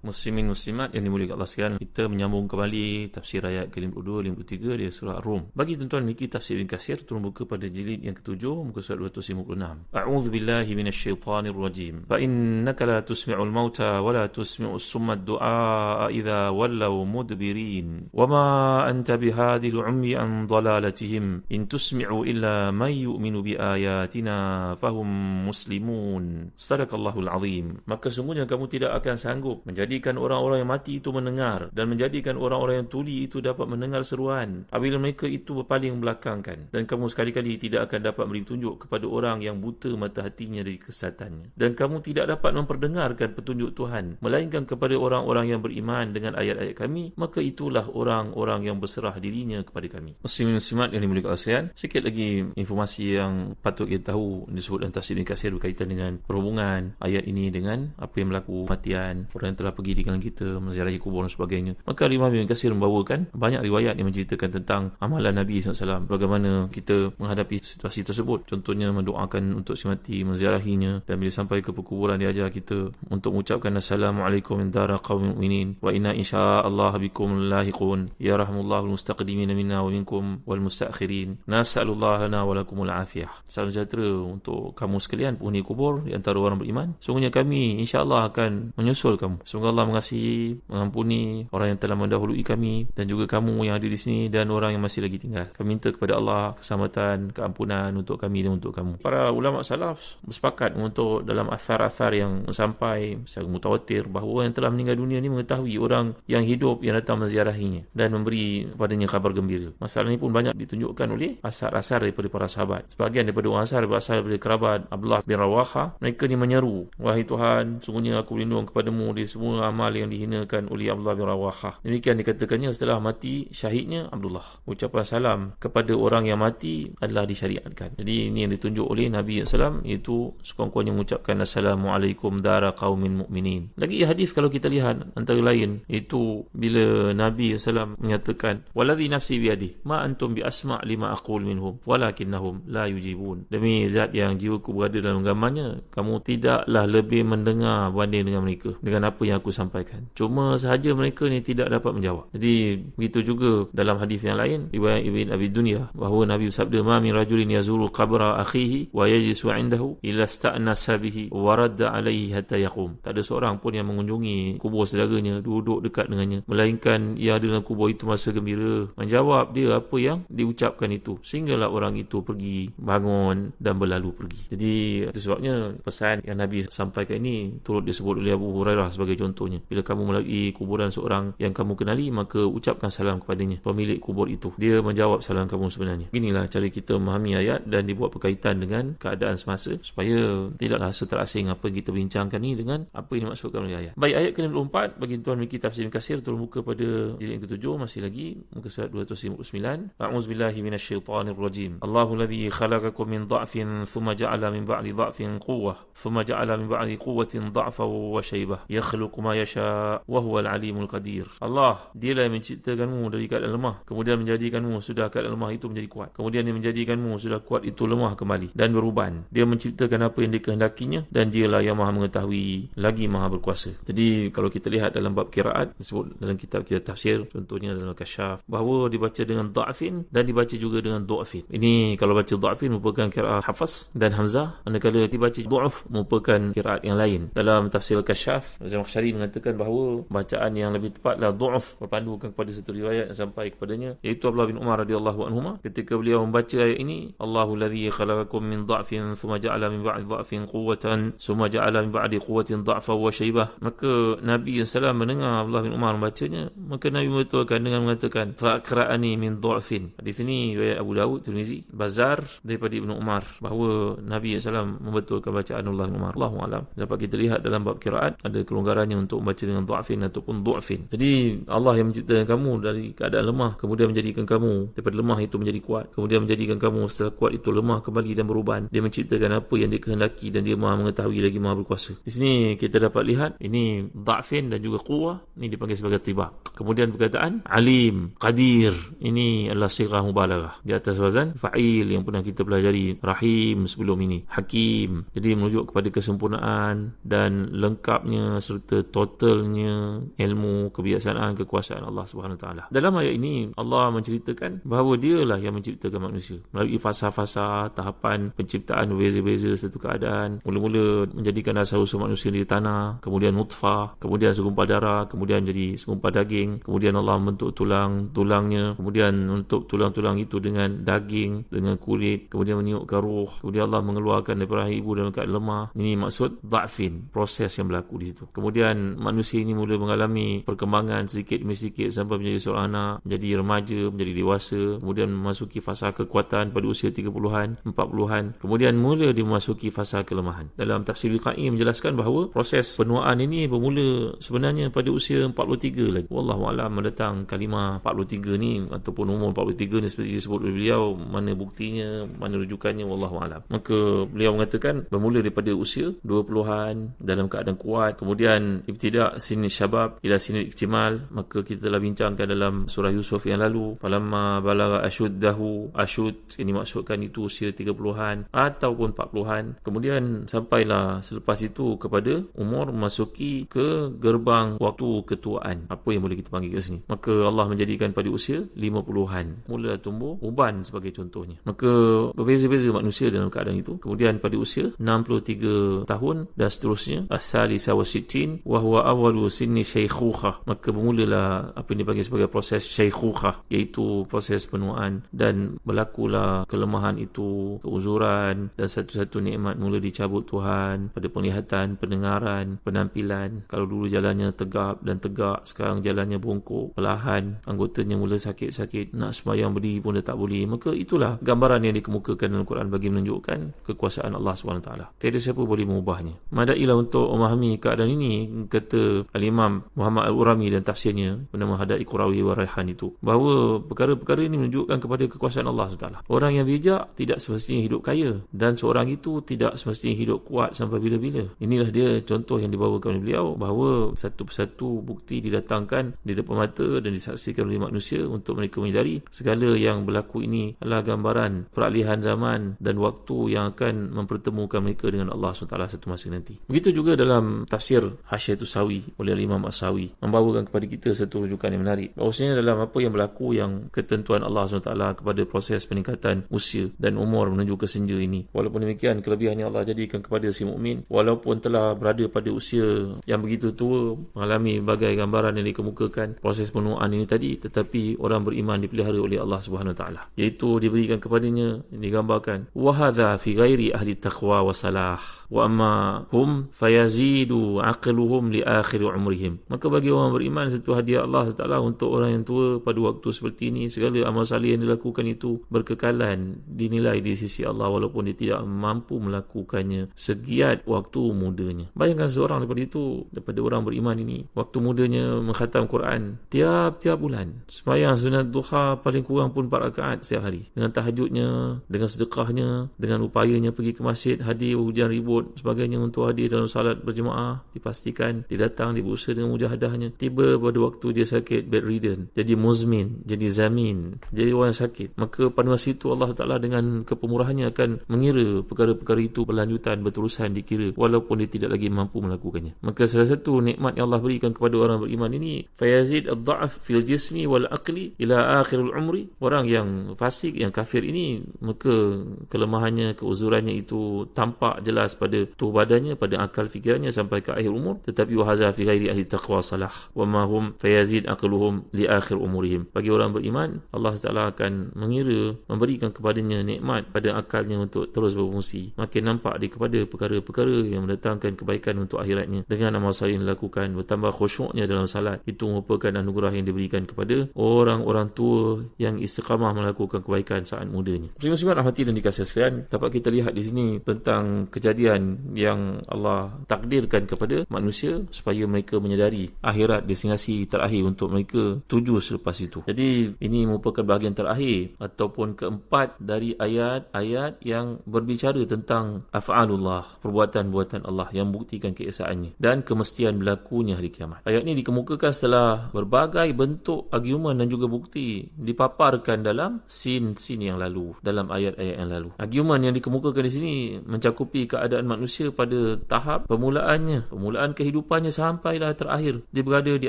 Muslimin muslimat yang dimuliakan Allah sekalian. Kita menyambung kembali tafsir ayat ke-52 53 dari surah Ar-Rum. Bagi tuan-tuan memiliki tafsir Ibn Kasir Turun buka pada jilid yang ketujuh Muka surat 256 A'udhu billahi minasyaitanir rajim Fa innaka la tusmi'ul mauta Wa la tusmi'us summa du'a Iza wallaw mudbirin. Wa ma anta bihadil ummi an dalalatihim. In tusmi'u illa man yu'minu bi ayatina Fahum muslimun. Sadaqallahul azim. Maka sungguhnya kamu tidak akan sanggup Menjadi menjadikan orang-orang yang mati itu mendengar dan menjadikan orang-orang yang tuli itu dapat mendengar seruan. Apabila mereka itu berpaling belakangkan dan kamu sekali-kali tidak akan dapat memberi tunjuk kepada orang yang buta mata hatinya dari kesesatannya dan kamu tidak dapat memperdengarkan petunjuk Tuhan melainkan kepada orang-orang yang beriman dengan ayat-ayat kami maka itulah orang-orang yang berserah dirinya kepada kami. Muslimin yang dimiliki Allah sikit lagi informasi yang patut kita tahu disebut dalam tafsir kasir berkaitan dengan perhubungan ayat ini dengan apa yang berlaku kematian orang yang telah pergi di kalangan kita menziarahi kubur dan sebagainya. Maka Imam bin Kasir membawakan banyak riwayat yang menceritakan tentang amalan Nabi SAW bagaimana kita menghadapi situasi tersebut. Contohnya mendoakan untuk si mati menziarahinya. Dan bila sampai ke perkuburan dia ajar kita untuk mengucapkan Assalamualaikum min dara qawmin mu'minin wa inna insya'Allah bikum lahiqun. Ya rahmullahu mustaqdimin minna wa minkum wal mustakhirin. Nas'alullah lana wa lakumul afiyah. Salam sejahtera untuk kamu sekalian penghuni kubur di antara orang beriman. Sungguhnya kami insyaAllah akan menyusul kamu. Semoga Allah mengasihi, mengampuni orang yang telah mendahului kami dan juga kamu yang ada di sini dan orang yang masih lagi tinggal. Kami minta kepada Allah keselamatan, keampunan untuk kami dan untuk kamu. Para ulama salaf bersepakat untuk dalam asar-asar yang sampai secara mutawatir bahawa yang telah meninggal dunia ini mengetahui orang yang hidup yang datang menziarahinya dan memberi kepadanya kabar gembira. Masalah ini pun banyak ditunjukkan oleh asar-asar daripada para sahabat. Sebahagian daripada orang asar berasal daripada kerabat Abdullah bin Rawaha. Mereka ni menyeru, Wahai Tuhan, sungguhnya aku berlindung kepadamu di semua amal yang dihinakan oleh Abdullah bin Rawahah. Demikian dikatakannya setelah mati syahidnya Abdullah. Ucapan salam kepada orang yang mati adalah disyariatkan. Jadi ini yang ditunjuk oleh Nabi SAW iaitu sekurang-kurangnya mengucapkan Assalamualaikum dara qawmin mu'minin. Lagi hadis kalau kita lihat antara lain itu bila Nabi SAW menyatakan Waladhi nafsi biadi ma antum bi asma' lima aqul minhum walakinnahum la yujibun. Demi zat yang jiwaku berada dalam gambarnya kamu tidaklah lebih mendengar banding dengan mereka dengan apa yang aku sampaikan. Cuma sahaja mereka ni tidak dapat menjawab. Jadi begitu juga dalam hadis yang lain riwayat Ibn Abi Dunya bahawa Nabi bersabda ma min rajulin yazuru qabra akhihi wa yajlisu indahu illa sta'nasa bihi wa radda alaihi hatta yaqum. Tak ada seorang pun yang mengunjungi kubur saudaranya duduk dekat dengannya melainkan ia ada dalam kubur itu masa gembira menjawab dia apa yang diucapkan itu sehinggalah orang itu pergi bangun dan berlalu pergi. Jadi itu sebabnya pesan yang Nabi sampaikan ini turut disebut oleh Abu Hurairah sebagai contoh contohnya. Bila kamu melalui kuburan seorang yang kamu kenali maka ucapkan salam kepadanya pemilik kubur itu. Dia menjawab salam kamu sebenarnya. Inilah cara kita memahami ayat dan dibuat berkaitan dengan keadaan semasa supaya tidaklah terasing apa kita bincangkan ni dengan apa yang dimaksudkan oleh ayat. Baik ayat ke-54 bagi tuan memiliki tafsir kasir turun muka pada jilid yang ketujuh masih lagi muka surat 259 a'udzubillahi minasyaitanirrajim. Allahu ladzi khalaqakum min dha'fin thumma ja'ala min ba'di dha'fin quwwah thumma ja'ala min ba'di quwwatin dha'fa wa shaybah yakhluqu ma yasha wa huwal alimul qadir. Allah dialah yang menciptakanmu dari keadaan lemah kemudian menjadikanmu sudah keadaan lemah itu menjadi kuat. Kemudian dia menjadikanmu sudah kuat itu lemah kembali dan beruban. Dia menciptakan apa yang dikehendakinya dan dialah yang Maha mengetahui lagi Maha berkuasa. Jadi kalau kita lihat dalam bab kiraat disebut dalam kitab kita tafsir contohnya dalam kasyaf bahawa dibaca dengan dha'fin dan dibaca juga dengan du'afin. Ini kalau baca dha'fin merupakan kiraat Hafaz dan Hamzah manakala dibaca du'af merupakan kiraat yang lain. Dalam tafsir kasyaf Zain Khsyari Bukhari mengatakan bahawa bacaan yang lebih tepatlah du'af berpandukan kepada satu riwayat yang sampai kepadanya iaitu Abdullah bin Umar radhiyallahu anhu ketika beliau membaca ayat ini Allahu ladzi khalaqakum min dha'fin thumma ja'ala min ba'di dha'fin quwwatan thumma ja'ala min ba'di quwwatin dha'fa wa shaybah. Maka Nabi SAW mendengar Abdullah bin Umar membacanya maka Nabi membetulkan dengan mengatakan fa'kra'ani min dha'fin. Hadis ini riwayat Abu Dawud Tirmizi Bazar daripada Ibnu Umar bahawa Nabi SAW membetulkan bacaan Abdullah bin Umar. Allahu alam. Dapat kita lihat dalam bab kiraat ada kelonggarannya untuk membaca dengan dha'fin ataupun du'fin jadi Allah yang menciptakan kamu dari keadaan lemah kemudian menjadikan kamu daripada lemah itu menjadi kuat kemudian menjadikan kamu setelah kuat itu lemah kembali dan beruban. Dia menciptakan apa yang dia kehendaki dan dia maha mengetahui lagi maha berkuasa. Di sini kita dapat lihat ini dha'fin dan juga quwah ini dipanggil sebagai tibak kemudian perkataan alim qadir. Ini adalah sirah mubalaghah. Di atas wazan fa'il yang pernah kita pelajari rahim sebelum ini. Hakim. Jadi menuju kepada kesempurnaan dan lengkapnya serta totalnya ilmu kebiasaan kekuasaan Allah Subhanahu taala. Dalam ayat ini Allah menceritakan bahawa dialah yang menciptakan manusia. Melalui fasa-fasa tahapan penciptaan berbeza-beza satu keadaan mula-mula menjadikan asal usul manusia di tanah kemudian nutfah kemudian segumpal darah kemudian jadi segumpal daging kemudian Allah membentuk tulang tulangnya kemudian untuk tulang-tulang itu dengan daging dengan kulit kemudian meniupkan ruh kemudian Allah mengeluarkan daripada ibu dalam keadaan lemah. Ini maksud da'fin proses yang berlaku di situ. Kemudian manusia ini mula mengalami perkembangan sedikit demi sedikit sampai menjadi seorang anak menjadi remaja menjadi dewasa kemudian memasuki fasa kekuatan pada usia 30-an 40-an kemudian mula dimasuki fasa kelemahan. Dalam tafsir Al-Qa'i menjelaskan bahawa proses penuaan ini bermula sebenarnya pada usia 43 lagi. Wallahu alam mendatang kalimah 43 ni ataupun umur 43 ni seperti disebut oleh beliau mana buktinya mana rujukannya wallahu alam. Maka beliau mengatakan bermula daripada usia 20-an dalam keadaan kuat kemudian ibtidak sini syabab ila sini iktimal. Maka kita telah bincangkan dalam surah Yusuf yang lalu falamma balagha ashuddahu ashud ini maksudkan itu usia 30-an ataupun 40-an kemudian sampailah selepas itu kepada umur memasuki ke gerbang waktu ketuaan. Apa yang boleh kita panggil kat sini? Maka Allah menjadikan pada usia 50-an mula tumbuh uban sebagai contohnya. Maka berbeza-beza manusia dalam keadaan itu. Kemudian pada usia 63 tahun dan seterusnya. Asali sawasitin wa huwa awalu sinni syaikhuha maka bermulalah apa yang dipanggil sebagai proses syaikhuha iaitu proses penuaan dan berlakulah kelemahan itu keuzuran dan satu-satu nikmat mula dicabut Tuhan pada penglihatan pendengaran penampilan. Kalau dulu jalannya tegap dan tegak sekarang jalannya bongkok perlahan anggotanya mula sakit-sakit nak sembahyang berdiri pun dah tak boleh. Maka itulah gambaran yang dikemukakan dalam Quran bagi menunjukkan kekuasaan Allah SWT tiada siapa boleh mengubahnya. Madailah untuk memahami keadaan ini kata Al-Imam Muhammad Al-Urami dan tafsirnya bernama Hadai Qurawi wa Raihan itu bahawa perkara-perkara ini menunjukkan kepada kekuasaan Allah SWT orang yang bijak tidak semestinya hidup kaya dan seorang itu tidak semestinya hidup kuat sampai bila-bila inilah dia contoh yang dibawakan oleh beliau bahawa satu persatu bukti didatangkan di depan mata dan disaksikan oleh manusia untuk mereka menyedari segala yang berlaku ini adalah gambaran peralihan zaman dan waktu yang akan mempertemukan mereka dengan Allah SWT satu masa nanti. Begitu juga dalam tafsir Hasyiatul Sawi oleh Imam As-Sawi membawakan kepada kita satu rujukan yang menarik. Bahawasanya dalam apa yang berlaku yang ketentuan Allah SWT kepada proses peningkatan usia dan umur menuju ke senja ini. Walaupun demikian kelebihan yang Allah jadikan kepada si mukmin walaupun telah berada pada usia yang begitu tua mengalami bagai gambaran yang dikemukakan proses penuaan ini tadi tetapi orang beriman dipelihara oleh Allah Subhanahu taala iaitu diberikan kepadanya digambarkan wa hadza fi ghairi ahli taqwa wa salah wa amma hum fayazidu aqluhum li akhir umrihim. Maka bagi orang beriman satu hadiah Allah taala untuk orang yang tua pada waktu seperti ini segala amal salih yang dilakukan itu berkekalan dinilai di sisi Allah walaupun dia tidak mampu melakukannya segiat waktu mudanya. Bayangkan seorang daripada itu daripada orang beriman ini waktu mudanya mengkhatam Quran tiap-tiap bulan. Sembahyang sunat duha paling kurang pun 4 rakaat setiap hari. Dengan tahajudnya dengan sedekahnya dengan upayanya pergi ke masjid hadir hujan ribut sebagainya untuk hadir dalam salat berjemaah dipastikan dia datang dia berusaha dengan mujahadahnya. Tiba pada waktu dia sakit bedridden jadi muzmin jadi zamin jadi orang sakit. Maka pada masa itu Allah Ta'ala dengan kepemurahannya akan mengira perkara-perkara itu berlanjutan berterusan dikira walaupun dia tidak lagi mampu melakukannya. Maka salah satu nikmat yang Allah berikan kepada orang beriman ini fayazid ad-da'af fil jismi wal aqli ila akhirul umri. Orang yang fasik yang kafir ini maka kelemahannya keuzurannya itu tampak jelas pada tubuh badannya pada akal fikirannya sampai ke akhir umur. Tetapi tetapi wahaza fi ghairi ahli taqwa salah. Wa ma hum fayazid aqluhum li akhir umurihim. Bagi orang beriman Allah Taala akan mengira memberikan kepadanya nikmat pada akalnya untuk terus berfungsi. Makin nampak dia kepada perkara-perkara yang mendatangkan kebaikan untuk akhiratnya. Dengan amal saleh yang dilakukan bertambah khusyuknya dalam salat itu merupakan anugerah yang diberikan kepada orang-orang tua yang istiqamah melakukan kebaikan saat mudanya. Muslim-muslimat rahmati dan dikasih sekalian dapat kita lihat di sini tentang kejadian yang Allah takdirkan kepada manusia supaya mereka menyadari akhirat destinasi terakhir untuk mereka tuju selepas itu. Jadi ini merupakan bahagian terakhir ataupun keempat dari ayat-ayat yang berbicara tentang af'alullah perbuatan-buatan Allah yang buktikan keesaannya dan kemestian berlakunya hari kiamat. Ayat ini dikemukakan setelah berbagai bentuk argumen dan juga bukti dipaparkan dalam sin-sin yang lalu dalam ayat-ayat yang lalu. Argumen yang dikemukakan di sini mencakupi keadaan manusia pada tahap permulaannya permulaan kehidupannya sampailah terakhir dia berada di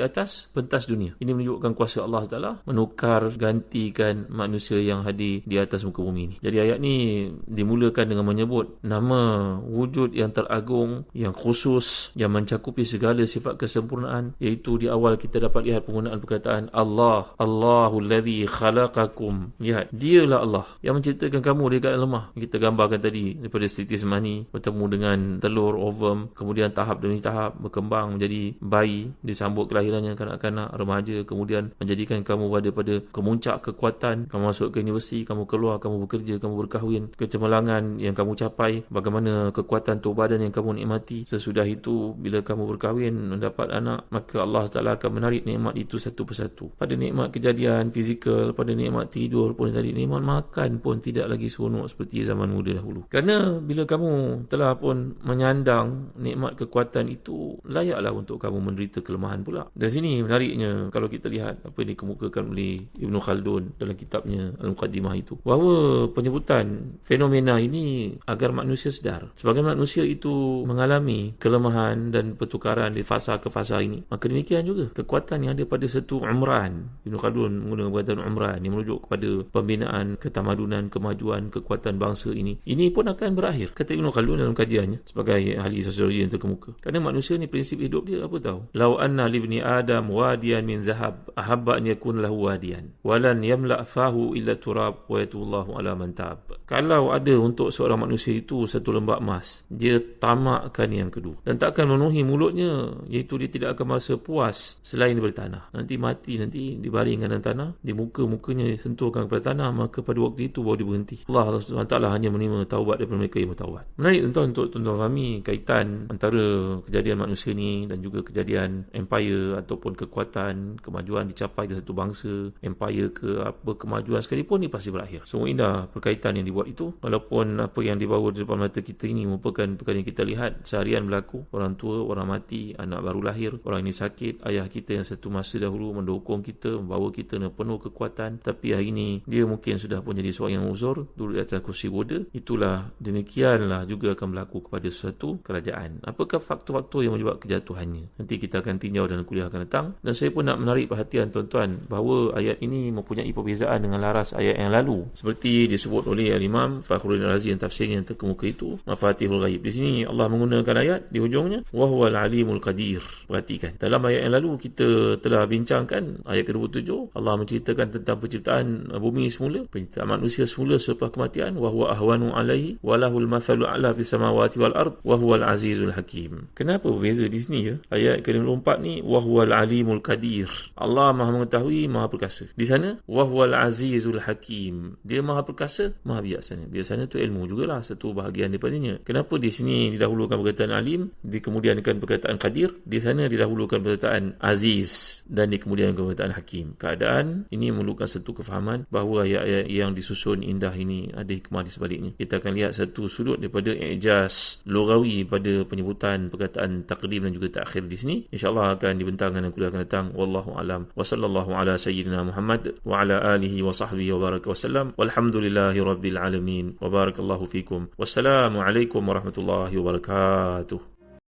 atas pentas dunia. Ini menunjukkan kuasa Allah Taala menukar gantikan manusia yang hadir di atas muka bumi ini. Jadi ayat ni dimulakan dengan menyebut nama wujud yang teragung yang khusus yang mencakupi segala sifat kesempurnaan. Iaitu di awal kita dapat lihat penggunaan perkataan Allah Allahul ladzi khalaqakum. Lihat dialah Allah yang menciptakan kamu di keadaan lemah. Kita gambarkan tadi daripada siti semani bertemu dengan telur ovum kemudian tahap demi tahap berkembang menjadi bayi disambut kelahirannya kanak-kanak remaja kemudian menjadikan kamu berada pada kemuncak kekuatan kamu masuk ke universiti kamu keluar kamu bekerja kamu berkahwin kecemerlangan yang kamu capai bagaimana kekuatan tubuh badan yang kamu nikmati. Sesudah itu bila kamu berkahwin mendapat anak maka Allah Taala akan menarik nikmat itu satu persatu. Pada nikmat kejadian fizikal pada nikmat tidur pun tadi nikmat makan pun tidak lagi seronok seperti zaman muda dahulu. Kerana bila kamu telah pun menyandang nikmat kekuatan itu layaklah untuk kamu menderita kelemahan pula. Dan sini menariknya kalau kita lihat apa yang dikemukakan oleh Ibn Khaldun dalam kitabnya Al-Muqaddimah itu bahawa penyebutan fenomena ini agar manusia sedar. Sebagai manusia itu mengalami kelemahan dan pertukaran di fasa ke fasa ini maka demikian juga kekuatan yang ada pada satu umran Ibn Khaldun menggunakan perkataan umran yang merujuk kepada pembinaan ketamadunan kemajuan kekuatan bangsa ini. Ini pun akan berakhir kata Ibn Khaldun dalam kajiannya sebagai ahli sosiologi yang terkemuka. Kerana manusia ni prinsip hidup dia apa tahu lau anna libni adam wadiyan min zahab. Ahabba an yakun lahu wadiyan walan yamla fahu illa turab wa yatullahu ala man tab. Kalau ada untuk seorang manusia itu satu lembak emas dia tamakkan yang kedua. Dan takkan memenuhi mulutnya iaitu dia tidak akan merasa puas selain daripada tanah. Nanti mati nanti dibaringkan dalam tanah di muka-mukanya disentuhkan kepada tanah maka pada waktu itu baru dia berhenti. Allah SWT hanya menerima taubat daripada mereka yang bertaubat. Menarik tuan untuk tuan-tuan fahami kaitan antara kejadian manusia ni dan juga kejadian empire ataupun kekuatan kemajuan dicapai di satu bangsa empire ke apa kemajuan sekalipun ni pasti berakhir. Semua indah perkaitan yang dibuat itu. Walaupun apa yang dibawa di depan mata kita ini merupakan perkara yang kita lihat seharian berlaku. Orang tua orang mati anak baru lahir orang ini sakit ayah kita yang satu masa dahulu mendukung kita membawa kita dengan penuh kekuatan. Tapi hari ini dia mungkin sudah pun jadi seorang yang uzur duduk di atas kursi roda. Itulah demikianlah juga akan berlaku kepada sesuatu kerajaan. Apakah faktor-faktor yang menyebabkan kejatuhannya. Nanti kita akan tinjau dalam kuliah akan datang. Dan saya pun nak menarik perhatian tuan-tuan bahawa ayat ini mempunyai perbezaan dengan laras ayat yang lalu. Seperti disebut oleh Al-Imam Fakhruddin Razi yang tafsirnya yang terkemuka itu Mafatihul Ghaib. Di sini Allah menggunakan ayat di hujungnya Wahual Alimul Qadir. Perhatikan. Dalam ayat yang lalu kita telah bincangkan ayat ke-27 Allah menceritakan tentang penciptaan bumi semula penciptaan manusia semula selepas kematian. Wahuwa ahwanu alaihi walahul mathalu ala fi samawati wal ard Wahuwal Azizul Hakim. Kenapa berbeza di sini ya. Ayat ke-24 ni Wahuwal Alimul Qadir. Allah maha mengetahui maha perkasa. Di sana Wahuwal Azizul Hakim. Dia maha perkasa maha bijaksana. Biasanya tu ilmu jugalah satu bahagian daripadanya. Kenapa di sini didahulukan perkataan alim dikemudiankan perkataan qadir? Di sana didahulukan perkataan aziz dan dikemudiankan perkataan hakim. Keadaan ini memerlukan satu kefahaman bahawa ayat-ayat yang disusun indah ini ada hikmah di sebaliknya. Kita akan lihat satu sudut daripada ijaz logawi pada penyebutan perkataan takdim dan juga takhir di sini. Insyaallah akan dibentangkan dan kuliah akan datang. Wallahu alam. Wa sallallahu ala sayyidina muhammad wa ala alihi wa sahbihi wa baraka wasallam walhamdulillahi rabbil alamin. Wa barakallahu fikum. Wassalamu alaikum warahmatullahi wabarakatuh